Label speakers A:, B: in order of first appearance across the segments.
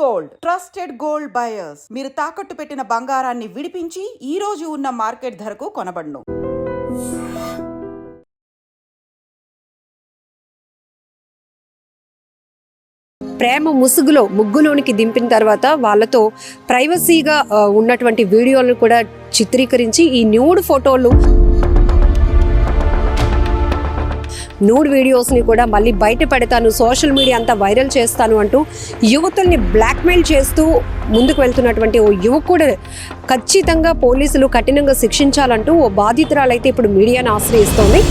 A: Gold. Trusted gold buyers. మీరు తాకట్టు పెట్టిన బంగారాన్ని విడిపించి ఈ రోజు ఉన్న మార్కెట్ ధరకు కొనబడును.
B: ప్రేమ ముసుగులో ముగ్గులోనికి దింపిన తర్వాత వాళ్ళతో ప్రైవసీగా ఉన్నటువంటి వీడియోలను కూడా చిత్రీకరించి ఈ న్యూడ్ ఫోటోలు నూడ్ వీడియోస్ని కూడా మళ్ళీ బయట పెడతాను సోషల్ మీడియా అంతా వైరల్ చేస్తాను అంటూ యువతుల్ని బ్లాక్మెయిల్ చేస్తూ ముందుకు వెళ్తున్నటువంటి ఓ యువకుడు ఖచ్చితంగా పోలీసులు కఠినంగా శిక్షించాలంటూ ఓ బాధితురాలైతే ఇప్పుడు మీడియాను ఆశ్రయిస్తోంది.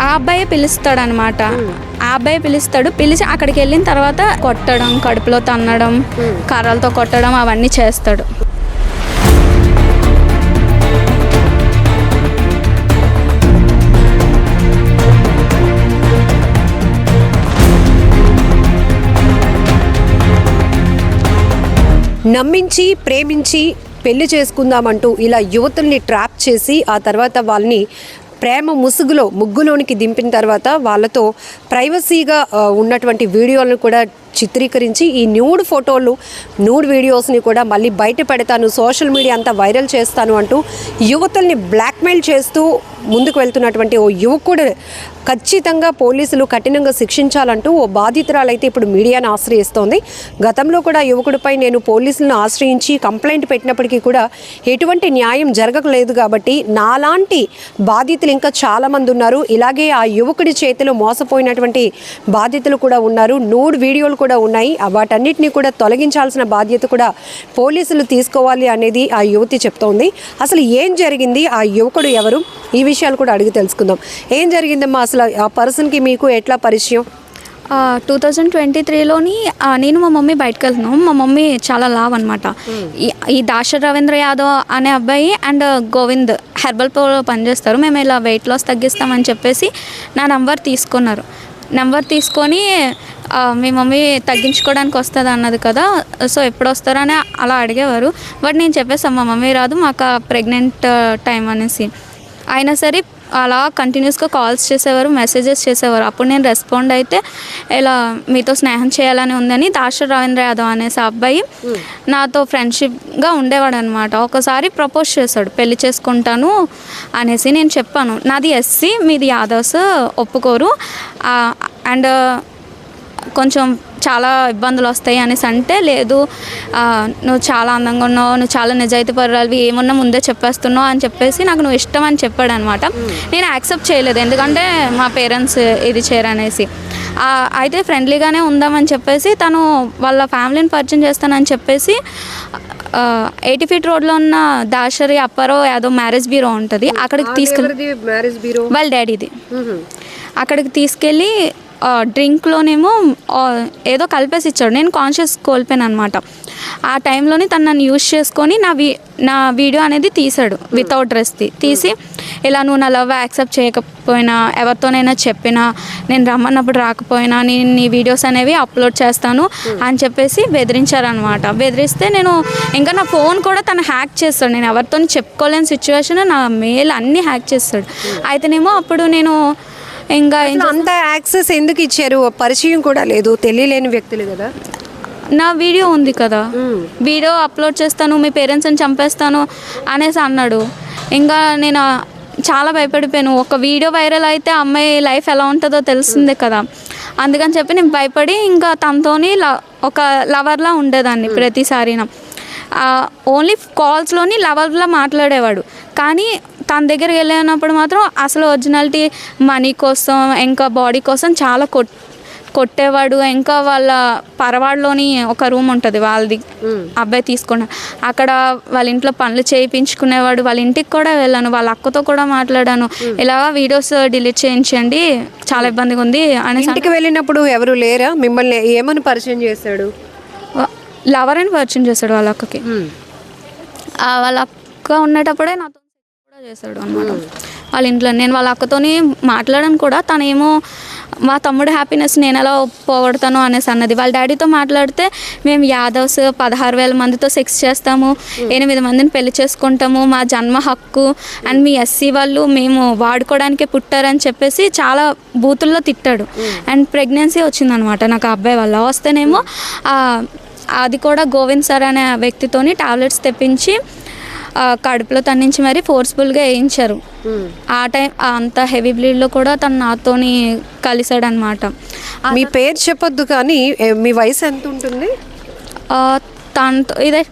C: ఆ అబ్బాయి పిలుస్తాడు అనమాట ఆ అబ్బాయి పిలుస్తాడు. పిలిచి అక్కడికి వెళ్ళిన తర్వాత కొట్టడం కడుపులో తన్నడం కర్రలతో కొట్టడం అవన్నీ చేస్తాడు.
B: నమ్మించి ప్రేమించి పెళ్ళి చేసుకుందామంటూ ఇలా యువతుల్ని ట్రాప్ చేసి ఆ తర్వాత వాళ్ళని ప్రేమ ముసుగులో ముగ్గులోనికి దింపిన తర్వాత వాళ్ళతో ప్రైవసీగా ఉన్నటువంటి వీడియోలను కూడా చిత్రీకరించి ఈ న్యూడ్ ఫోటోలు న్యూడ్ వీడియోస్ని కూడా మళ్ళీ బయట పెడతాను సోషల్ మీడియా అంతా వైరల్ చేస్తాను అంటూ యువతుల్ని బ్లాక్మెయిల్ చేస్తూ ముందుకు వెళ్తున్నటువంటి ఓ యువకుడు ఖచ్చితంగా పోలీసులు కఠినంగా శిక్షించాలంటూ ఓ బాధితురాలైతే ఇప్పుడు మీడియాను ఆశ్రయిస్తోంది. గతంలో కూడా యువకుడిపై నేను పోలీసులను ఆశ్రయించి కంప్లైంట్ పెట్టినప్పటికీ కూడా ఎటువంటి న్యాయం జరగలేదు కాబట్టి నాలాంటి బాధితులు ఇంకా చాలామంది ఉన్నారు. ఇలాగే ఆ యువకుడి చేతిలో మోసపోయినటువంటి బాధితులు కూడా ఉన్నారు. నూడ్ వీడియోలు కూడా ఉన్నాయి. వాటన్నిటినీ వాటన్నిటిని కూడా తొలగించాల్సిన బాధ్యత కూడా పోలీసులు తీసుకోవాలి అనేది ఆ యువతి చెప్తోంది. అసలు ఏం జరిగింది? ఆ యువకుడు ఎవరు? ఈ విషయాలు కూడా అడిగి తెలుసుకుందాం. ఏం జరిగిందమ్మా? అసలు ఆ పర్సన్కి మీకు ఎట్లా పరిచయం?
C: టూ థౌజండ్ ట్వంటీ త్రీలోని నేను మా మమ్మీ బయటకు వెళ్తున్నాం. మా మమ్మీ చాలా లావ్ అనమాట ఈ దాశర్ రవీంద్ర యాదవ్ అనే అబ్బాయి అండ్ గోవింద్ హెర్బల్ పవర్లో పనిచేస్తారు. మేము ఇలా వెయిట్ లాస్ తగ్గిస్తామని చెప్పేసి నా నంబర్ తీసుకున్నారు. నెంబర్ తీసుకొని మీ మమ్మీ తగ్గించుకోవడానికి వస్తుంది అన్నది కదా సో ఎప్పుడు వస్తారని అలా అడిగేవారు. బట్ నేను చెప్పేసాను మా మమ్మీ రాదు మాకు ప్రెగ్నెంట్ టైం అనేసి. అయినా సరే అలా కంటిన్యూస్గా కాల్స్ చేసేవారు మెసేజెస్ చేసేవారు. అప్పుడు నేను రెస్పాండ్ అయితే ఇలా మీతో స్నేహం చేయాలని ఉందని దాశర్ రవీంద్ర యాదవ్ అనేసి అబ్బాయి నాతో ఫ్రెండ్షిప్గా ఉండేవాడు అనమాట ఒకసారి ప్రపోజ్ చేశాడు పెళ్ళి చేసుకుంటాను అనేసి నేను చెప్పాను. నాది ఎస్సీ మీది యాదవ్స్ ఒప్పుకోరు. అండ్ కొంచెం చాలా ఇబ్బందులు వస్తాయి అనేసి అంటే లేదు నువ్వు చాలా అందంగా ఉన్నావు నువ్వు చాలా నిజాయితీ పరురాలివి ఏమున్నా ముందే చెప్పేస్తున్నావు అని చెప్పేసి నాకు నువ్వు ఇష్టం అని చెప్పాడు అనమాట నేను యాక్సెప్ట్ చేయలేదు ఎందుకంటే మా పేరెంట్స్ ఇది చేయరనేసి అయితే ఫ్రెండ్లీగానే ఉందామని చెప్పేసి తను వాళ్ళ ఫ్యామిలీని పరిచయం చేస్తానని చెప్పేసి ఎయిటీ ఫీట్ రోడ్లో ఉన్న దాశరి అప్పారో యాదవ్ మ్యారేజ్ బ్యూరో ఉంటుంది అక్కడికి తీసుకెళ్ళి
B: మ్యారేజ్ బ్యూరో?
C: వాళ్ళ డాడీది. అక్కడికి తీసుకెళ్ళి డ్రింక్లోనేమో ఏదో కలిపేసి ఇచ్చాడు నేను కాన్షియస్ కోల్పోయాను అనమాట ఆ టైంలోని తను నన్ను యూజ్ చేసుకొని నా వీ నా వీడియో అనేది తీసాడు వితౌట్ డ్రెస్ది తీసి ఇలా నువ్వు నా లవ్ యాక్సెప్ట్ చేయకపోయినా ఎవరితోనైనా చెప్పినా నేను రమ్మన్నప్పుడు రాకపోయినా నేను నీ వీడియోస్ అనేవి అప్లోడ్ చేస్తాను అని చెప్పేసి బెదిరించారనమాట బెదిరిస్తే నేను ఇంకా నా ఫోన్ కూడా తను హ్యాక్ చేస్తాడు. నేను ఎవరితో చెప్పుకోలేని సిచ్యువేషన్ నా మెయిల్ అన్నీ హ్యాక్ చేస్తాడు. అయితేనేమో అప్పుడు నేను ఇంకా
B: అంత యాక్సెస్ ఎందుకు ఇచ్చారు? పరిచయం కూడా లేదు తెలియలేని వ్యక్తులు కదా?
C: నా వీడియో ఉంది కదా. వీడియో అప్లోడ్ చేస్తాను మీ పేరెంట్స్ని చంపేస్తాను అనేసి అన్నాడు. ఇంకా నేను చాలా భయపడిపోయాను. ఒక వీడియో వైరల్ అయితే అమ్మాయి లైఫ్ ఎలా ఉంటుందో తెలిసిందే కదా. అందుకని చెప్పి నేను భయపడి ఇంకా తనతోని ఒక లవర్లా ఉండేదాన్ని ప్రతిసారి ఓన్లీ కాల్స్లోని లవర్లా మాట్లాడేవాడు. కానీ తన దగ్గరికి వెళ్ళినప్పుడు మాత్రం అసలు ఒరిజినాలిటీ మనీ కోసం ఇంకా బాడీ కోసం చాలా కొట్ కొట్టేవాడు. ఇంకా వాళ్ళ పరవాడలోని ఒక రూమ్ ఉంటుంది వాళ్ళది. అబ్బాయి తీసుకున్న. అక్కడ వాళ్ళ ఇంట్లో పనులు చేయించుకునేవాడు. వాళ్ళ ఇంటికి కూడా వెళ్ళాను. వాళ్ళ అక్కతో కూడా మాట్లాడాను. ఇలా వీడియోస్ డిలీట్ చేయించండి. చాలా ఇబ్బందిగా ఉంది అని
B: ఇంటికి వెళ్ళినప్పుడు ఎవరు లేరా? మిమ్మల్ని ఏమని పరిచయం చేశాడు?
C: లవర్ అని పరిచయం చేశాడు వాళ్ళ అక్కకి. వాళ్ళ అక్క ఉండేటప్పుడే నాతో చేశాడు అనమాట వాళ్ళ ఇంట్లో నేను వాళ్ళ అక్కతోని మాట్లాడాను కూడా. తనేమో మా తమ్ముడు హ్యాపీనెస్ నేను ఎలా పోగొడతాను? అనేసి అన్నది. వాళ్ళ డాడీతో మాట్లాడితే మేము యాదవ్స్ పదహారు వేల మందితో సెక్స్ చేస్తాము. ఎనిమిది మందిని పెళ్ళి చేసుకుంటాము. మా జన్మ హక్కు అండ్ మీ ఎస్సీ వాళ్ళు మేము వాడుకోవడానికే పుట్టారని చెప్పేసి చాలా బూతుల్లో తిట్టాడు. అండ్ ప్రెగ్నెన్సీ వచ్చిందనమాట నాకు అబ్బాయి వల్ల. వస్తేనేమో అది కూడా గోవింద్ సార్ అనే వ్యక్తితోని టాబ్లెట్స్ తెప్పించి కడుపులో తన్నించి మరీ ఫోర్స్ఫుల్గా వేయించారు. ఆ టైం అంత హెవీ బ్లీడ్లో కూడా తను నాతోని కలిసాడనమాట
B: మీ పేరు చెప్పొద్దు కానీ మీ వయసు ఎంత ఉంటుంది?
C: తనతో ఇదే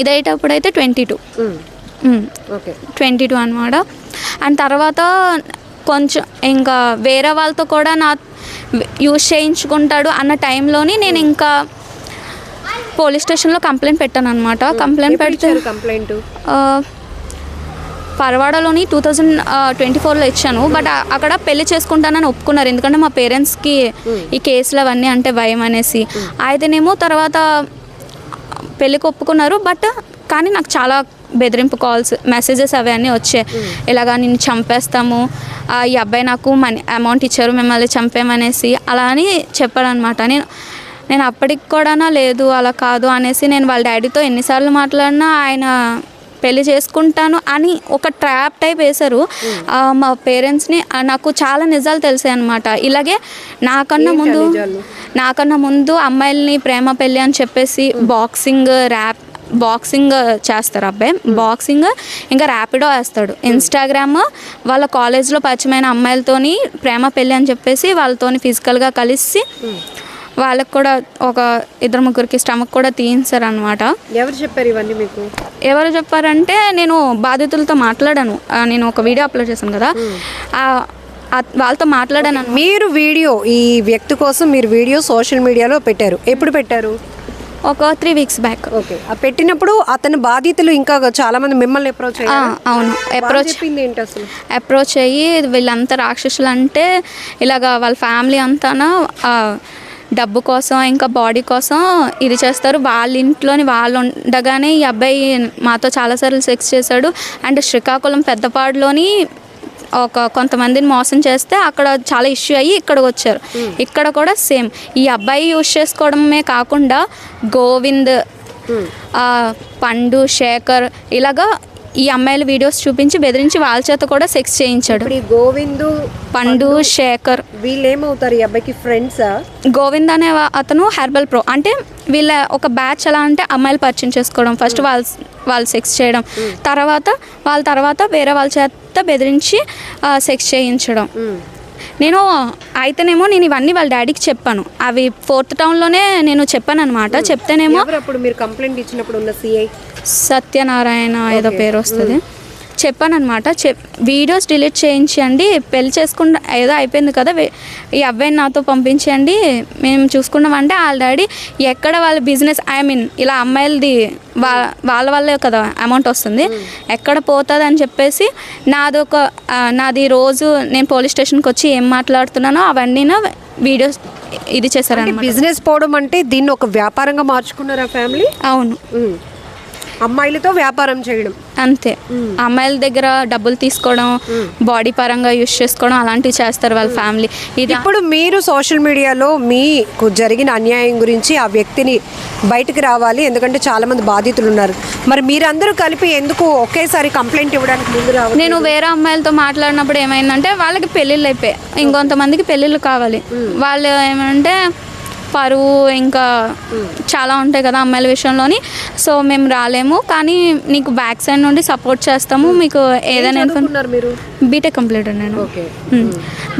C: ఇదయ్యేటప్పుడు అయితే ట్వంటీ టూ ట్వంటీ టూ అనమాట అండ్ తర్వాత కొంచెం ఇంకా వేరే వాళ్ళతో కూడా నా యూజ్ చేయించుకుంటాడు అన్న టైంలోని నేను ఇంకా పోలీస్ స్టేషన్లో కంప్లైంట్ పెట్టాను అనమాట కంప్లైంట్ పెడితే
B: కంప్లైంట్?
C: పరవాడలోని టూ థౌజండ్ ట్వంటీ ఫోర్లో ఇచ్చాను. బట్ అక్కడ పెళ్ళి చేసుకుంటానని ఒప్పుకున్నారు. ఎందుకంటే మా పేరెంట్స్కి ఈ కేసులు అవన్నీ అంటే భయం అనేసి. అయితేనేమో తర్వాత పెళ్ళికి ఒప్పుకున్నారు. బట్ కానీ నాకు చాలా బెదిరింపు కాల్స్ మెసేజెస్ అవన్నీ వచ్చాయి. ఇలాగా నిన్ను చంపేస్తాము? ఈ అబ్బాయి నాకు మనీ అమౌంట్ ఇచ్చారు మిమ్మల్ని చంపేమనేసి అలా అని చెప్పాడనమాట నేను నేను అప్పటికి కూడా లేదు అలా కాదు అనేసి నేను వాళ్ళ డాడీతో ఎన్నిసార్లు మాట్లాడినా ఆయన పెళ్ళి చేసుకుంటాను అని ఒక ట్రాప్ టైప్ వేశారు. మా పేరెంట్స్ని నాకు చాలా నిజాలు తెలిసాయి అనమాట ఇలాగే నాకన్నా ముందు నాకన్నా ముందు అమ్మాయిల్ని ప్రేమ పెళ్ళి అని చెప్పేసి బాక్సింగ్ ర్యాప్ బాక్సింగ్ చేస్తారు అబ్బాయి. బాక్సింగ్ ఇంకా ర్యాపిడో వేస్తాడు. ఇన్స్టాగ్రామ్ వాళ్ళ కాలేజ్లో పరిచయమైన అమ్మాయిలతోని ప్రేమ పెళ్ళి అని చెప్పేసి వాళ్ళతోని ఫిజికల్గా కలిసి వాళ్ళకి కూడా ఒక ఇద్దరు ముగ్గురికి స్టమక్ కూడా తీయించారు అనమాట
B: ఎవరు చెప్పారు ఇవన్నీ మీకు?
C: ఎవరు చెప్పారంటే నేను బాధితులతో మాట్లాడాను. ఆ, నేను ఒక వీడియో అప్లోడ్ చేశాను కదా. ఆ, ఆ, వాళ్ళతో మాట్లాడాను.
B: మీరు వీడియో ఈ వ్యక్తి కోసం మీరు వీడియో సోషల్ మీడియాలో పెట్టారు. ఎప్పుడు పెట్టారు?
C: ఒక త్రీ వీక్స్ బ్యాక్.
B: ఓకే. ఆ పెట్టినప్పుడు అతని బాధితులు ఇంకా చాలా మంది మిమ్మల్ని అప్రోచ్ అయ్యారు?
C: అవును. అప్రోచ్
B: చెప్పింది ఏంటి అసలు?
C: అప్రోచ్ అయ్యి వీళ్ళంతా రాక్షసులు అంటే ఇలాగ వాళ్ళ ఫ్యామిలీ అంతానా ఆ, డబ్బు కోసం ఇంకా బాడీ కోసం ఇది చేస్తారు. వాళ్ళ ఇంట్లోని వాళ్ళు ఉండగానే ఈ అబ్బాయి మాతో చాలాసార్లు సెక్స్ చేశాడు. అండ్ శ్రీకాకుళం పెద్దపాడులోని ఒక కొంతమందిని మోసం చేస్తే అక్కడ చాలా ఇష్యూ అయ్యి ఇక్కడ వచ్చారు. ఇక్కడ కూడా సేమ్. ఈ అబ్బాయి యూజ్ చేసుకోవడమే కాకుండా గోవింద్ పండు శేఖర్ ఇలాగా ఈ అమ్మాయిల వీడియోస్ చూపించి బెదిరించి వాళ్ళ చేత కూడా సెక్స్ చేయించాడు.
B: ఇప్పుడు ఈ గోవిందు
C: పండు శేఖర్.
B: వీళ్ళు ఏమవుతారు ఈ అబ్బాయికి ఫ్రెండ్సా
C: గోవింద్ అనే అతను హెర్బల్ ప్రో. అంటే వీళ్ళ ఒక బ్యాచ్ ఎలా అంటే అమ్మాయిలు పరిచయం చేసుకోవడం ఫస్ట్ వాళ్ళు వాళ్ళు సెక్స్ చేయడం. తర్వాత వాళ్ళ తర్వాత వేరే వాళ్ళ చేత బెదిరించి సెక్స్ చేయించడం. నేను అయితేనేమో నేను ఇవన్నీ వాళ్ళ డాడీకి చెప్పాను. అవి ఫోర్త్ టౌన్లోనే నేను చెప్పాను అనమాట చెప్తేనేమో
B: అప్పుడు మీరు కంప్లైంట్ ఇచ్చినప్పుడు ఉన్న సిఐ
C: సత్యనారాయణ ఏదో పేరు వస్తుంది. చెప్పానమాట చెప్ వీడియోస్ డిలీట్ చేయించండి. పెళ్ళి చేసుకున్న ఏదో అయిపోయింది కదా ఈ అబ్బాయిని నాతో పంపించండి. మేము చూసుకున్నామంటే వాళ్ళ డాడీ ఎక్కడ వాళ్ళ బిజినెస్ ఐ మీన్ ఇలా అమ్మాయిలది వాళ్ళ వల్లే కదా అమౌంట్ వస్తుంది. ఎక్కడ పోతుంది అని చెప్పేసి నాది ఒక నాది రోజు నేను పోలీస్ స్టేషన్కి వచ్చి ఏం మాట్లాడుతున్నానో అవన్నీ వీడియోస్ ఇది చేశారనమాట
B: బిజినెస్ పోవడం అంటే దీన్ని ఒక వ్యాపారంగా మార్చుకున్నారు ఫ్యామిలీ?
C: అవును.
B: అమ్మాయిలతో వ్యాపారం చేయడం.
C: అంతే. అమ్మాయిల దగ్గర డబ్బులు తీసుకోవడం బాడీ పరంగా యూస్ చేసుకోవడం అలాంటివి చేస్తారు వాళ్ళ ఫ్యామిలీ. ఇది
B: ఇప్పుడు మీరు సోషల్ మీడియాలో మీకు జరిగిన అన్యాయం గురించి ఆ వ్యక్తిని బయటకు రావాలి ఎందుకంటే చాలా మంది బాధితులు ఉన్నారు. మరి మీరందరూ కలిపి ఎందుకు ఒకేసారి కంప్లైంట్ ఇవ్వడానికి ముందు రావాలి
C: నేను వేరే అమ్మాయిలతో మాట్లాడినప్పుడు ఏమైందంటే వాళ్ళకి పెళ్ళిళ్ళు అయిపోయాయి. ఇంకొంతమందికి పెళ్ళిళ్ళు కావాలి. వాళ్ళు ఏమంటే పరువు ఇంకా చాలా ఉంటాయి కదా అమ్మాయిల విషయంలోని. సో మేము రాలేము కానీ నీకు బ్యాక్ సైడ్ నుండి సపోర్ట్ చేస్తాము మీకు ఏదైనా
B: మీరు?
C: బీటెక్ కంప్లీట్ నేను.
B: ఓకే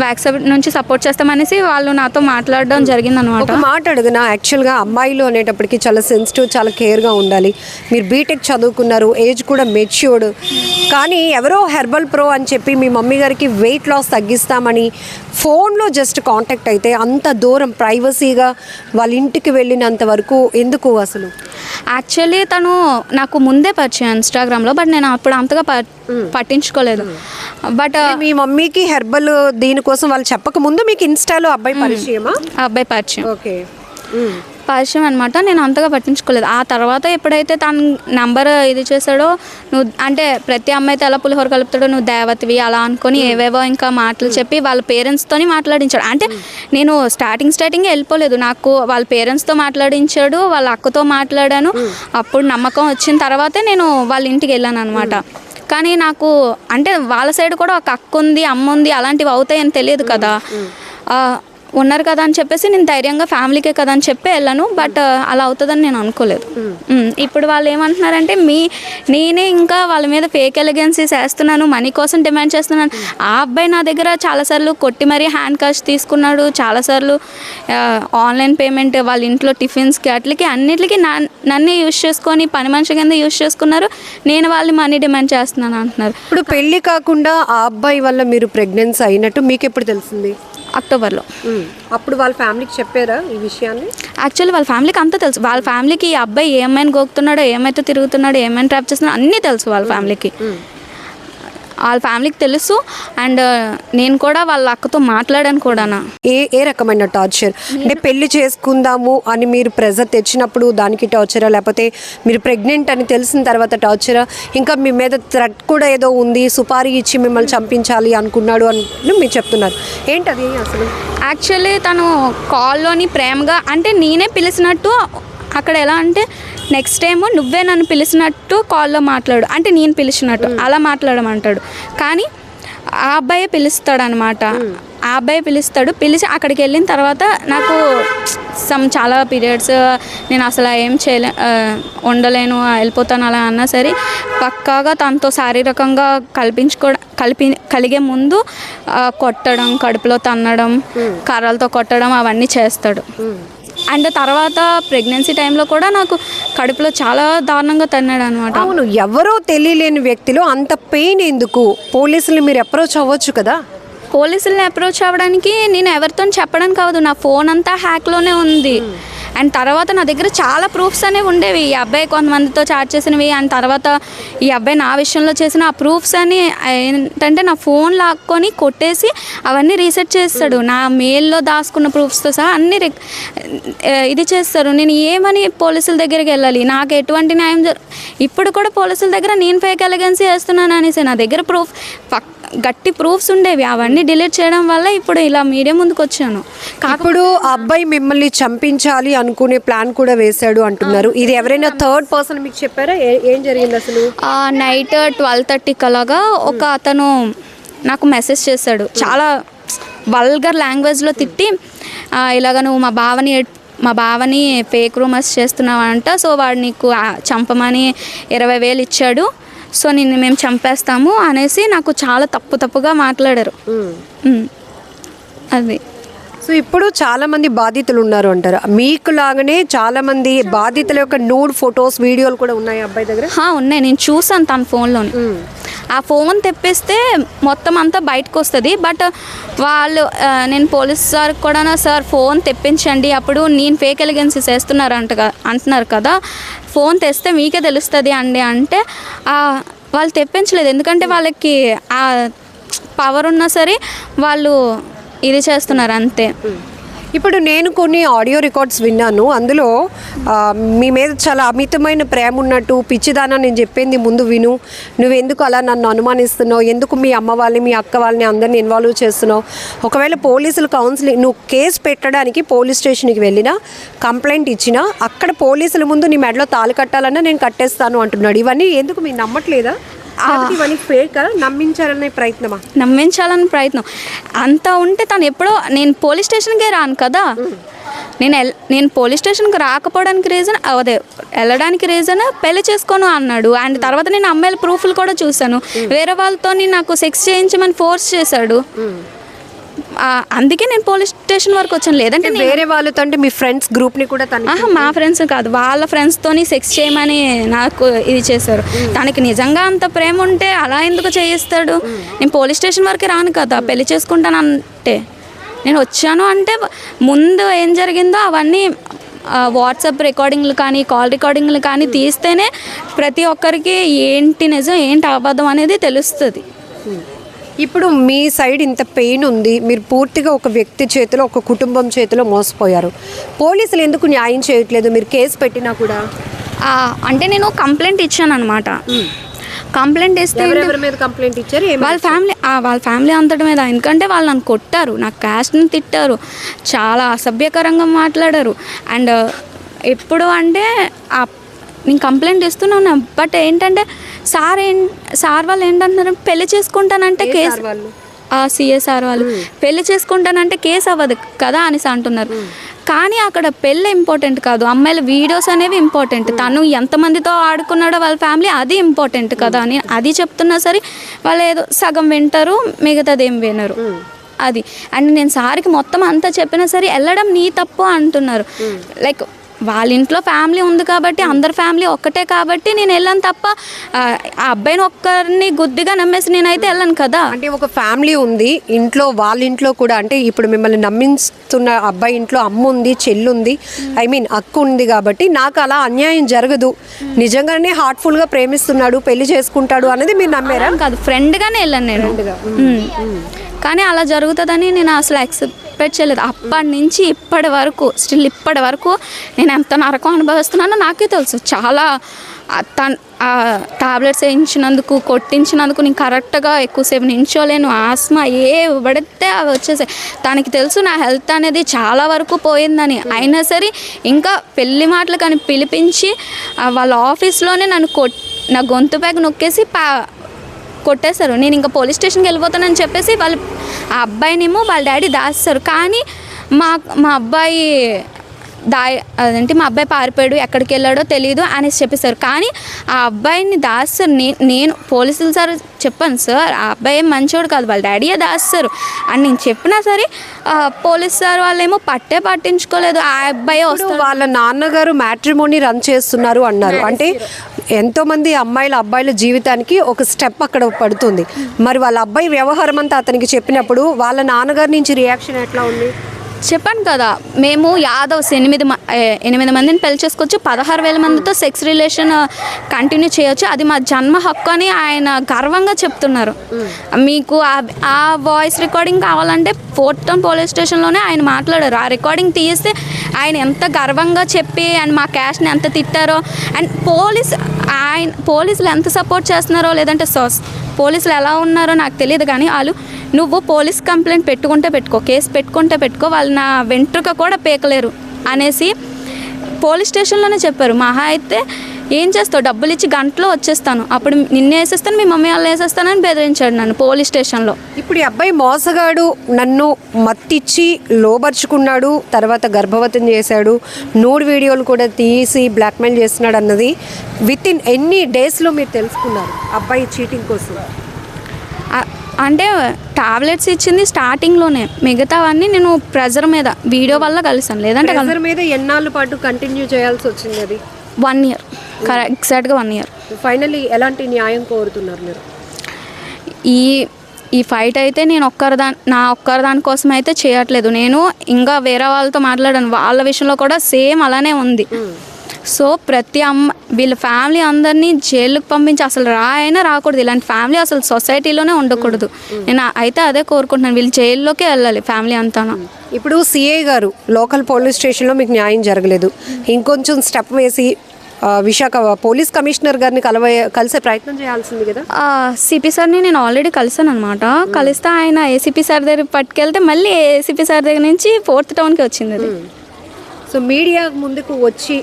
C: బ్యాక్ సైడ్ నుంచి సపోర్ట్ చేస్తామనేసి వాళ్ళు నాతో మాట్లాడడం జరిగిందనమాట.
B: ఒక మాట అడుగునా యాక్చువల్గా అమ్మాయిలు అనేటప్పటికి చాలా సెన్సిటివ్ చాలా కేర్గా ఉండాలి. మీరు బీటెక్ చదువుకున్నారు ఏజ్ కూడా మెచ్యూర్డ్ కానీ ఎవరో హెర్బల్ ప్రో అని చెప్పి మీ మమ్మీ గారికి వెయిట్ లాస్ తగ్గిస్తామని ఫోన్లో జస్ట్ కాంటాక్ట్ అయితే అంత దూరం ప్రైవసీగా వాళ్ళ ఇంటికి వెళ్ళినంత వరకు ఎందుకు అసలు?
C: యాక్చువల్లీ తను నాకు ముందే పరిచయం ఇన్స్టాగ్రామ్లో బట్ నేను అప్పుడు అంతగా పట్టించుకోలేదు. బట్
B: మీ మమ్మీకి హెర్బల్ దీనికోసం వాళ్ళు చెప్పక ముందు మీకు ఇన్స్టాలో అబ్బాయి పరిచయమా?
C: అబ్బాయి పరిచయం.
B: ఓకే.
C: పరిచయం అనమాట నేను అంతగా పట్టించుకోలేదు. ఆ తర్వాత ఎప్పుడైతే తన నంబర్ ఇది చేశాడో నువ్వు అంటే ప్రతి అమ్మాయితో ఎలా పులిహోర కలుపుతాడో నువ్వు దేవతవి అలా అనుకొని ఏవేవో ఇంకా మాటలు చెప్పి వాళ్ళ పేరెంట్స్తోని మాట్లాడించాడు. అంటే నేను స్టార్టింగ్ స్టార్టింగ్ వెళ్ళిపోలేదు. నాకు వాళ్ళ పేరెంట్స్తో మాట్లాడించాడు వాళ్ళ అక్కతో మాట్లాడాను. అప్పుడు నమ్మకం వచ్చిన తర్వాతే నేను వాళ్ళ ఇంటికి వెళ్ళాను అనమాట కానీ నాకు అంటే వాళ్ళ సైడ్ కూడా ఒక అక్క ఉంది అమ్మ ఉంది అలాంటివి అవుతాయని తెలియదు కదా. ఉన్నారు కదా అని చెప్పేసి నేను ధైర్యంగా ఫ్యామిలీకే కదా అని చెప్పి వెళ్ళాను. బట్ అలా అవుతుందని నేను అనుకోలేదు. ఉమ్, ఇప్పుడు వాళ్ళు ఏమంటున్నారంటే మీ నేనే ఇంకా వాళ్ళ మీద ఫేక్ ఎలిగెన్సీస్ వేస్తున్నాను మనీ కోసం డిమాండ్ చేస్తున్నాను. ఆ అబ్బాయి నా దగ్గర చాలాసార్లు కొట్టి మరీ హ్యాండ్ క్యాష్ తీసుకున్నాడు. చాలాసార్లు ఆన్లైన్ పేమెంట్ వాళ్ళ ఇంట్లో టిఫిన్స్కి అట్లకి అన్నిటికీ నా నన్నే యూజ్ చేసుకొని పని మనిషి కింద యూజ్ చేసుకున్నారు. నేను వాళ్ళు మనీ డిమాండ్ చేస్తున్నాను అంటున్నారు.
B: ఇప్పుడు పెళ్ళి కాకుండా ఆ అబ్బాయి వల్ల మీరు ప్రెగ్నెన్సీ అయినట్టు మీకు ఎప్పుడు తెలిసింది?
C: అక్టోబర్లో.
B: అప్పుడు వాళ్ళ ఫ్యామిలీకి చెప్పారా ఈ విషయాన్ని?
C: యాక్చువల్లీ వాళ్ళ ఫ్యామిలీకి అంతా తెలుసు. వాళ్ళ ఫ్యామిలీకి ఈ అబ్బాయి ఏమైనా గోకుతున్నాడో ఏమైతే తిరుగుతున్నాడో ఏమైనా ట్రాప్ చేస్తున్నాడో అన్నీ తెలుసు వాళ్ళ ఫ్యామిలీకి. వాళ్ళ ఫ్యామిలీకి తెలుసు. అండ్ నేను కూడా వాళ్ళ అక్కతో మాట్లాడాను కూడానా.
B: ఏ ఏ రకమైన టార్చర్? అంటే పెళ్ళి చేసుకుందాము అని మీరు ప్రెజర్ తెచ్చినప్పుడు దానికి టార్చరా? లేకపోతే మీరు ప్రెగ్నెంట్ అని తెలిసిన తర్వాత టార్చరా? ఇంకా మీ మీద థ్రెట్ కూడా ఏదో ఉంది సుపారీ ఇచ్చి మిమ్మల్ని చంపించాలి అనుకున్నాడు అని మీరు చెప్తున్నారు. ఏంటది అసలు?
C: యాక్చువల్లీ తను కాల్లోని ప్రేమగా అంటే నేనే పిలిచినట్టు అక్కడ ఎలా అంటే నెక్స్ట్ టైం నువ్వే నన్ను పిలిచినట్టు కాల్లో మాట్లాడు. అంటే నేను పిలిచినట్టు అలా మాట్లాడమంటాడు. కానీ ఆ అబ్బాయే పిలుస్తాడు అనమాట ఆ అబ్బాయి పిలుస్తాడు. పిలిచి అక్కడికి వెళ్ళిన తర్వాత నాకు సమ్ చాలా పీరియడ్స్ నేను అసలు ఏం చేయలే ఉండలేను వెళ్ళిపోతాను అలా అన్నా సరే పక్కాగా తనతో శారీరకంగా కల్పించుకో కలిపి కలిగే ముందు కొట్టడం కడుపులో తన్నడం కర్రలతో కొట్టడం అవన్నీ చేస్తాడు. అండ్ తర్వాత ప్రెగ్నెన్సీ టైంలో కూడా నాకు కడుపులో చాలా దారుణంగా తన్నాడు అనమాట
B: అవును ఎవరో తెలియలేని వ్యక్తిలో అంత పెయిన్ ఎందుకు? పోలీసులు మీరు అప్రోచ్ అవ్వచ్చు కదా?
C: పోలీసుల్ని అప్రోచ్ అవ్వడానికి నేను ఎవరితో చెప్పడానికి కావదు నా ఫోన్ అంతా హ్యాక్లోనే ఉంది. అండ్ తర్వాత నా దగ్గర చాలా ప్రూఫ్స్ అనేవి ఉండేవి. ఈ అబ్బాయి కొంతమందితో చాట్ చేసినవి అండ్ తర్వాత ఈ అబ్బాయి నా విషయంలో చేసిన ఆ ప్రూఫ్స్ అని ఏంటంటే నా ఫోన్ లాక్కొని కొట్టేసి అవన్నీ రీసెట్ చేస్తాడు. నా మెయిల్లో దాచుకున్న ప్రూఫ్స్తో సహా అన్ని రిక్- ఇది చేస్తారు. నేను ఏమని పోలీసుల దగ్గరికి వెళ్ళాలి? నాకు ఎటువంటి న్యాయం జరు ఇప్పుడు కూడా పోలీసుల దగ్గర నేను ఫేక్ ఎలిగెన్సీ వేస్తున్నాను అనేసి నా దగ్గర ప్రూఫ్ పక్క గట్టి ప్రూఫ్స్ ఉండేవి. అవన్నీ డిలీట్ చేయడం వల్ల ఇప్పుడు ఇలా మీడియా ముందుకు వచ్చాను.
B: ఇప్పుడు ఆ అబ్బాయి మిమ్మల్ని చంపించాలి అనుకునే ప్లాన్ కూడా వేశాడు అంటున్నారు. ఇది ఎవరైనా థర్డ్ పర్సన్ మీకు చెప్పారా? ఏ- ఏం జరిగింది అసలు?
C: నైట్ ట్వెల్వ్ థర్టీకి అలాగా ఒక అతను నాకు మెసేజ్ చేశాడు. చాలా వల్గర్ లాంగ్వేజ్లో తిట్టి "ఆ, ఇలాగ నువ్వు మా బావని ఏడ్- మా బావని ఫేక్ రూమర్స్ చేస్తున్నావు అంట సో వాడు నీకు ఆ, చంపమని ఇరవై వేలు ఇచ్చాడు. సో నిన్ను మేము చంపేస్తాము అనేసి నాకు చాలా తప్పు తప్పుగా మాట్లాడారు. అది.
B: సో ఇప్పుడు చాలా మంది బాధితులు ఉన్నారు అంటారు. మీకు లాగానే చాలా మంది బాధితుల యొక్క నూడ్ ఫొటోస్ వీడియోలు కూడా ఉన్నాయి అబ్బాయి దగ్గర?
C: ఉన్నాయి. నేను చూసాను తన ఫోన్లోని. ఆ ఫోన్ తెప్పిస్తే మొత్తం అంతా బయటకు వస్తుంది. బట్ వాళ్ళు నేను పోలీస్ సార్ కూడా సార్ ఫోన్ తెప్పించండి. అప్పుడు నేను ఫేక్ ఎలిగెన్సీస్ వేస్తున్నారు అంట అంటున్నారు కదా. ఫోన్ తెస్తే మీకే తెలుస్తుంది అండి అంటే వాళ్ళు తెప్పించలేదు. ఎందుకంటే వాళ్ళకి ఆ పవర్ ఉన్నా సరే వాళ్ళు ఇది చేస్తున్నారు అంతే.
B: ఇప్పుడు నేను కొన్ని ఆడియో రికార్డ్స్ విన్నాను. అందులో మీ మీద చాలా అమితమైన ప్రేమ ఉన్నట్టు పిచ్చిదానా నేను చెప్పింది ముందు విను. నువ్వు ఎందుకు అలా నన్ను అనుమానిస్తున్నావు? ఎందుకు మీ అమ్మ వాళ్ళని మీ అక్క వాళ్ళని అందరిని ఇన్వాల్వ్ చేస్తున్నావు? ఒకవేళ పోలీసులు కౌన్సిలింగ్ నువ్వు కేసు పెట్టడానికి పోలీస్ స్టేషన్కి వెళ్ళినా కంప్లైంట్ ఇచ్చినా అక్కడ పోలీసుల ముందు నీ మెడలో తాళి కట్టాలన్నా నేను కట్టేస్తాను అంటున్నాడు. ఇవన్నీ ఎందుకు మీరు నమ్మట్లేదా? ఇవన్నీ ఫేక్? నమ్మించాలనే ప్రయత్నమా?
C: నమ్మించాలని ప్రయత్నం. అంత ఉంటే తను ఎప్పుడో నేను పోలీస్ స్టేషన్కే రాను కదా. నేను నేను పోలీస్ స్టేషన్కి రాకపోవడానికి రీజన్ అదే వెళ్ళడానికి రీజన్ పెళ్ళి చేసుకోను అన్నాడు. అండ్ తర్వాత నేను అమ్మాయిల ప్రూఫ్లు కూడా చూశాను. వేరే వాళ్ళతో నాకు సెక్స్ చేయించమని ఫోర్స్ చేశాడు. అందుకే నేను పోలీస్ స్టేషన్ వరకు వచ్చాను. లేదంటే
B: వేరే వాళ్ళతో అంటే మీ ఫ్రెండ్స్ గ్రూప్ని కూడా తన
C: మా ఫ్రెండ్స్ కాదు. వాళ్ళ ఫ్రెండ్స్తోని సెక్స్ చేయమని నాకు ఇది చేశారు. తనకి నిజంగా అంత ప్రేమ ఉంటే అలా ఎందుకు చేయిస్తాడు? నేను పోలీస్ స్టేషన్ వరకు రాను కదా. పెళ్ళి చేసుకుంటాను అంటే. నేను వచ్చాను అంటే ముందు ఏం జరిగిందో అవన్నీ వాట్సాప్ రికార్డింగ్లు కానీ కాల్ రికార్డింగ్లు కానీ తీస్తేనే ప్రతి ఒక్కరికి ఏంటి నిజం ఏంటి అబద్ధం అనేది తెలుస్తుంది.
B: ఇప్పుడు మీ సైడ్ ఇంత పెయిన్ ఉంది మీరు పూర్తిగా ఒక వ్యక్తి చేతిలో ఒక కుటుంబం చేతిలో మోసపోయారు. పోలీసులు ఎందుకు న్యాయం చేయట్లేదు? మీరు కేసు పెట్టినా కూడా?
C: అంటే నేను కంప్లైంట్ ఇచ్చాను అనమాట కంప్లైంట్ ఇస్తే
B: ఎవరెవరి మీద కంప్లైంట్ ఇచ్చారు?
C: వాళ్ళ ఫ్యామిలీ వాళ్ళ ఫ్యామిలీ అంతటి మీద. ఎందుకంటే వాళ్ళు నన్ను కొట్టారు నా క్యాస్ట్ని తిట్టారు చాలా అసభ్యకరంగా మాట్లాడారు. అండ్ ఎప్పుడు అంటే నేను కంప్లైంట్ ఇస్తున్నాను బట్ ఏంటంటే సార్ ఏం సార్ వాళ్ళు ఏంటంటున్నారు? పెళ్ళి చేసుకుంటానంటే కేసు? ఆ సిఎస్ఆర్ వాళ్ళు. పెళ్ళి చేసుకుంటానంటే కేసు అవ్వదు కదా అనేసి అంటున్నారు. కానీ అక్కడ పెళ్ళి ఇంపార్టెంట్ కాదు. అమ్మాయిల వీడియోస్ అనేవి ఇంపార్టెంట్. తను ఎంతమందితో ఆడుకున్నాడో వాళ్ళ ఫ్యామిలీ అది ఇంపార్టెంట్ కదా అని అది చెప్తున్నా సరే వాళ్ళు ఏదో సగం వింటారు మిగతాది ఏం వినరు. అది. అండ్ నేను సార్కి మొత్తం అంతా చెప్పినా సరే వెళ్ళడం నీ తప్పు అంటున్నారు. లైక్ వాళ్ళ ఇంట్లో ఫ్యామిలీ ఉంది కాబట్టి అందరి ఫ్యామిలీ ఒక్కటే కాబట్టి నేను వెళ్ళాను తప్ప ఆ అబ్బాయిని ఒక్కరిని గుద్దిగా నమ్మేసి నేనైతే వెళ్ళాను కదా.
B: అంటే ఒక ఫ్యామిలీ ఉంది ఇంట్లో వాళ్ళ ఇంట్లో కూడా అంటే ఇప్పుడు మిమ్మల్ని నమ్మిస్తున్న అబ్బాయి ఇంట్లో అమ్మ ఉంది చెల్లు ఉంది ఐ మీన్ అక్క ఉంది కాబట్టి నాకు అలా అన్యాయం జరగదు. నిజంగానే హార్ట్ఫుల్గా ప్రేమిస్తున్నాడు పెళ్ళి చేసుకుంటాడు అనేది మీరు నమ్మారా?
C: కాదు ఫ్రెండ్గానే వెళ్ళాను నేను. కానీ అలా జరుగుతుందని నేను అసలు ఎక్స్పెక్ట్ చేయలేదు. అప్పటి నుంచి ఇప్పటి వరకు స్టిల్ ఇప్పటి వరకు నేను ఎంత నరకం అనుభవిస్తున్నానో నాకే తెలుసు. చాలా ఆ తన్ టాబ్లెట్స్ వేయించినందుకు కొట్టించినందుకు నేను కరెక్ట్గా ఎక్కువసేపు నించోలేను. ఆస్మా ఏ పడితే అవి వచ్చేసాయి. తనకి తెలుసు నా హెల్త్ అనేది చాలా వరకు పోయిందని. అయినా సరే ఇంకా పెళ్ళి మాటలు కానీ పిలిపించి వాళ్ళ ఆఫీస్లోనే నన్ను కొట్ నా గొంతు బ్యాగ్ నొక్కేసి పా కొట్టేశారు. నేను ఇంకా పోలీస్ స్టేషన్కి వెళ్ళిపోతానని చెప్పేసి వాళ్ళు ఆ అబ్బాయినేమో వాళ్ళ డాడీ దాస్తారు. కానీ మా మా అబ్బాయి దా అదేంటి మా అబ్బాయి పారిపోయాడు ఎక్కడికి వెళ్ళాడో తెలియదు అనేసి చెప్పేశారు. కానీ ఆ అబ్బాయిని దాస్తారు. నేను నేను పోలీసులు సార్ చెప్పాను సార్ ఆ అబ్బాయి ఏం మంచోడు కాదు వాళ్ళ డాడీయే దాస్తారు? అని నేను చెప్పినా సరే పోలీస్ సార్ వాళ్ళేమో పట్టే పట్టించుకోలేదు. ఆ అబ్బాయి
B: వాళ్ళ నాన్నగారు మ్యాట్రిమోని రన్ చేస్తున్నారు అన్నారు. అంటే ఎంతోమంది అమ్మాయిల అబ్బాయిల జీవితానికి ఒక స్టెప్ అక్కడ పడుతుంది. మరి వాళ్ళ అబ్బాయి వ్యవహారం అంతా అతనికి చెప్పినప్పుడు వాళ్ళ నాన్నగారి నుంచి రియాక్షన్ ఎట్లా ఉంది?
C: చెప్పాను కదా మేము యాదవ్స్ ఎనిమిది మ- ఎనిమిది మందిని పెళ్ళి చేసుకోవచ్చు పదహారు వేల మందితో సెక్స్ రిలేషన్ కంటిన్యూ చేయొచ్చు. అది మా జన్మ హక్కు అని ఆయన గర్వంగా చెప్తున్నారు. మీకు ఆ- ఆ వాయిస్ రికార్డింగ్ కావాలంటే ఫోర్టన్ పోలీస్ స్టేషన్లోనే ఆయన మాట్లాడారు. ఆ రికార్డింగ్ తీస్తే ఆయన ఎంత గర్వంగా చెప్పి అండ్ మా క్యాష్ని ఎంత తిట్టారో అండ్ పోలీస్ ఆయన పోలీసులు ఎంత సపోర్ట్ చేస్తున్నారో లేదంటే సోస్ పోలీసులు ఎలా ఉన్నారో నాకు తెలియదు కానీ వాళ్ళు నువ్వు పోలీస్ కంప్లైంట్ పెట్టుకుంటే పెట్టుకో కేసు పెట్టుకుంటే పెట్టుకో వాళ్ళు నా వెంట్రుక కూడా పీకలేరు అనేసి పోలీస్ స్టేషన్లోనే చెప్పారు. మహా అయితే ఏం చేస్తావు? డబ్బులు ఇచ్చి గంటలో వచ్చేస్తాను. అప్పుడు నిన్నే వేసేస్తాను మీ మమ్మీ వాళ్ళు వేసేస్తానని బెదిరించాడు నన్ను పోలీస్ స్టేషన్లో.
B: ఇప్పుడు ఈ అబ్బాయి మోసగాడు నన్ను మత్తిచ్చి లోబర్చుకున్నాడు తర్వాత గర్భవతం చేశాడు నూడు వీడియోలు కూడా తీసి బ్లాక్మెయిల్ చేస్తున్నాడు అన్నది విత్ ఇన్ ఎన్ని డేస్లో మీరు తెలుసుకున్నారు అబ్బాయి చీటింగ్ కోసం?
C: అంటే టాబ్లెట్స్ ఇచ్చింది స్టార్టింగ్లోనే. మిగతావన్నీ నేను ప్రెజర్ మీద వీడియో వల్ల కలిసాను లేదంటే
B: ప్రెజర్ మీద ఎన్నాళ్ళ పాటు కంటిన్యూ చేయాల్సి వచ్చింది అది?
C: One year. కరెక్ట్ ఎగ్జాక్ట్గా వన్ ఇయర్.
B: ఫైనల్లీ ఎలాంటి న్యాయం కోరుతున్నారు మీరు?
C: ఈ ఈ ఫైట్ అయితే నేను ఒక్కరి దాని నా ఒక్కరి దాని కోసం అయితే చేయట్లేదు. నేను ఇంకా వేరే వాళ్ళతో మాట్లాడాను. వాళ్ళ విషయంలో కూడా సేమ్ అలానే ఉంది. సో ప్రతి అమ్మ వీళ్ళ ఫ్యామిలీ అందరినీ జైలుకి పంపించి అసలు రా అయినా రాకూడదు. ఇలాంటి ఫ్యామిలీ అసలు సొసైటీలోనే ఉండకూడదు. నేను అయితే అదే కోరుకుంటున్నాను. వీళ్ళు జైల్లోకే వెళ్ళాలి ఫ్యామిలీ అంతా
B: ఇప్పుడు సిఐ గారు లోకల్ పోలీస్ స్టేషన్లో మీకు న్యాయం జరగలేదు. ఇంకొంచెం స్టెప్ వేసి విశాఖ పోలీస్ కమిషనర్ గారిని కలవ కలిసే ప్రయత్నం చేయాల్సింది కదా?
C: సిపి సార్ని నేను ఆల్రెడీ కలిసాను అనమాట కలిస్తే ఆయన ఏసీపీ సార్ దగ్గర పట్టుకెళ్తే మళ్ళీ ఏసీపీ సార్ దగ్గర నుంచి ఫోర్త్ టౌన్కి వచ్చింది అది.
B: సో మీడియా ముందుకు వచ్చి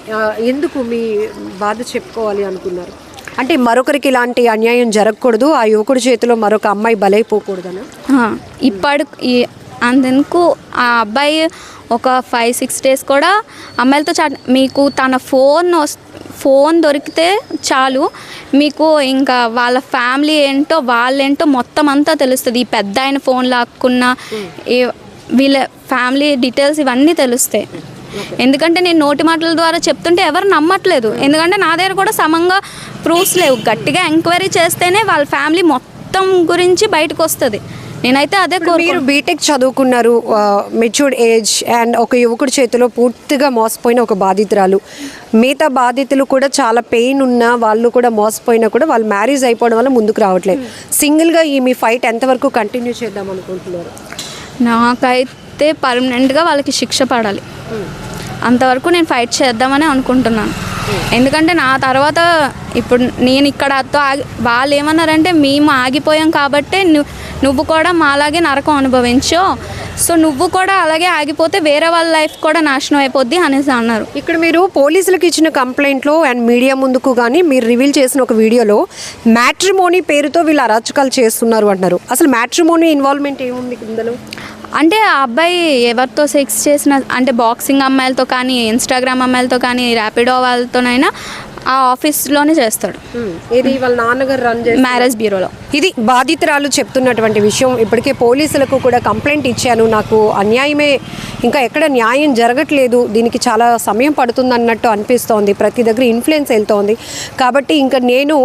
B: ఎందుకు మీ బాధ చెప్పుకోవాలి అనుకున్నారు? అంటే మరొకరికి ఇలాంటి అన్యాయం జరగకూడదు. ఆ యువకుడి చేతిలో మరొక అమ్మాయి బలైపోకూడదని?
C: ఇప్పటి ఈ అందుకు ఆ అబ్బాయి ఒక ఫైవ్ సిక్స్ డేస్ కూడా అమ్మాయిలతో చాట్ మీకు తన ఫోన్ ఫోన్ దొరికితే చాలు. మీకు ఇంకా వాళ్ళ ఫ్యామిలీ ఏంటో వాళ్ళేంటో మొత్తం అంతా తెలుస్తుంది. ఈ పెద్ద ఆయన ఫోన్ లాక్కున్న ఈ వీళ్ళ ఫ్యామిలీ డీటెయిల్స్ ఇవన్నీ తెలుస్తాయి. ఎందుకంటే నేను నోటి మాటల ద్వారా చెప్తుంటే ఎవరు నమ్మట్లేదు. ఎందుకంటే నా దగ్గర కూడా సమంగా ప్రూఫ్స్ లేవు. గట్టిగా ఎంక్వైరీ చేస్తేనే వాళ్ళ ఫ్యామిలీ మొత్తం గురించి బయటకు వస్తుంది. నేనైతే అదే
B: మీరు బీటెక్ చదువుకున్నారు మెచ్యూర్డ్ ఏజ్ అండ్ ఒక యువకుడి చేతిలో పూర్తిగా మోసపోయిన ఒక బాధితురాలు. మిగతా బాధితులు కూడా చాలా పెయిన్ ఉన్నా వాళ్ళు కూడా మోసపోయినా కూడా వాళ్ళు మ్యారేజ్ అయిపోవడం వల్ల ముందుకు రావట్లేదు. సింగిల్గా ఈ మీ ఫైట్ ఎంతవరకు కంటిన్యూ చేద్దాం అనుకుంటున్నారు?
C: నాకైతే పర్మనెంట్గా వాళ్ళకి శిక్ష పడాలి. అంతవరకు నేను ఫైట్ చేద్దామని అనుకుంటున్నాను. ఎందుకంటే నా తర్వాత ఇప్పుడు నేను ఇక్కడ ఆగి వాళ్ళు ఏమన్నారంటే మేము ఆగిపోయాం కాబట్టి నువ్వు నువ్వు కూడా మాలాగే నరకం అనుభవించో. సో నువ్వు కూడా అలాగే ఆగిపోతే వేరే వాళ్ళ లైఫ్ కూడా నాశనం అయిపోద్ది అనేసి అన్నారు.
B: ఇక్కడ మీరు పోలీసులకు ఇచ్చిన కంప్లైంట్లో అండ్ మీడియా ముందుకు కానీ మీరు రివీల్ చేసిన ఒక వీడియోలో మ్యాట్రిమోనీ పేరుతో వీళ్ళు అరాచకాలు చేస్తున్నారు అంటున్నారు. అసలు మ్యాట్రిమోనీ ఇన్వాల్వ్మెంట్ ఏముంది ఇందులో?
C: అంటే ఆ అబ్బాయి ఎవరితో సెక్స్ చేసిన అంటే బాక్సింగ్ అమ్మాయిలతో కానీ ఇన్స్టాగ్రామ్ అమ్మాయిలతో కానీ ర్యాపిడో వాళ్ళతోనైనా ఆ ఆఫీస్లోనే చేస్తాడు.
B: ఇది వాళ్ళ నాన్నగారు రన్
C: మ్యారేజ్ బ్యూరోలో.
B: ఇది బాధితురాలు చెప్తున్నటువంటి విషయం. ఇప్పటికే పోలీసులకు కూడా కంప్లైంట్ ఇచ్చాను. నాకు అన్యాయమే ఇంకా ఎక్కడ న్యాయం జరగట్లేదు. దీనికి చాలా సమయం పడుతుంది అన్నట్టు అనిపిస్తోంది. ప్రతి దగ్గర ఇన్ఫ్లుయెన్స్ వెళ్తోంది. కాబట్టి ఇంకా నేను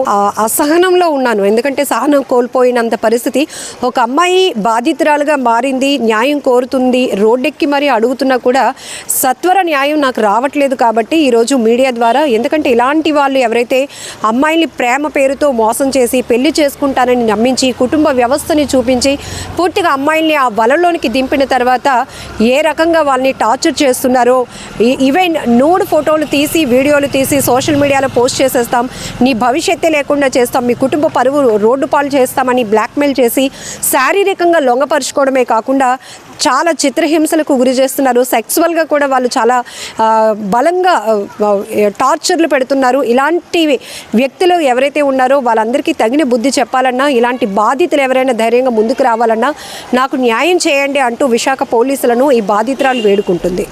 B: అసహనంలో ఉన్నాను. ఎందుకంటే సహనం కోల్పోయినంత పరిస్థితి. ఒక అమ్మాయి బాధితురాలుగా మారింది న్యాయం కోరుతుంది రోడ్డెక్కి మరీ అడుగుతున్నా కూడా సత్వర న్యాయం నాకు రావట్లేదు కాబట్టి ఈరోజు మీడియా ద్వారా ఎందుకంటే ఇలాంటి వాళ్ళు ఎవరైతే అమ్మాయిని ప్రేమ పేరుతో మోసం చేసి పెళ్ళి అమ్మాయిని నమ్మించి కుటుంబ వ్యవస్థని చూపించి పూర్తిగా అమ్మాయిల్ని ఆ వలలోనికి దింపిన తర్వాత ఏ రకంగా వాళ్ళని టార్చర్ చేస్తున్నారో ఈవెన్ నూడు ఫోటోలు తీసి వీడియోలు తీసి సోషల్ మీడియాలో పోస్ట్ చేసేస్తాం. నీ భవిష్యత్తే లేకుండా చేస్తాం. మీ కుటుంబ పరువు రోడ్డు పాలు చేస్తామని బ్లాక్మెయిల్ చేసి శారీరకంగా లొంగపరుచుకోవడమే కాకుండా చాలా చిత్రహింసలకు గురి చేస్తున్నారు. సెక్సువల్గా కూడా వాళ్ళు చాలా బలంగా టార్చర్లు పెడుతున్నారు. ఇలాంటి వ్యక్తులు ఎవరైతే ఉన్నారో వాళ్ళందరికీ తగిన బుద్ధి చెప్పాలన్నా ఇలాంటి బాధితులు ఎవరైనా ధైర్యంగా ముందుకు రావాలన్నా నాకు న్యాయం చేయండి అంటూ విశాఖ పోలీసులను ఈ బాధితురాలు వేడుకుంటుంది.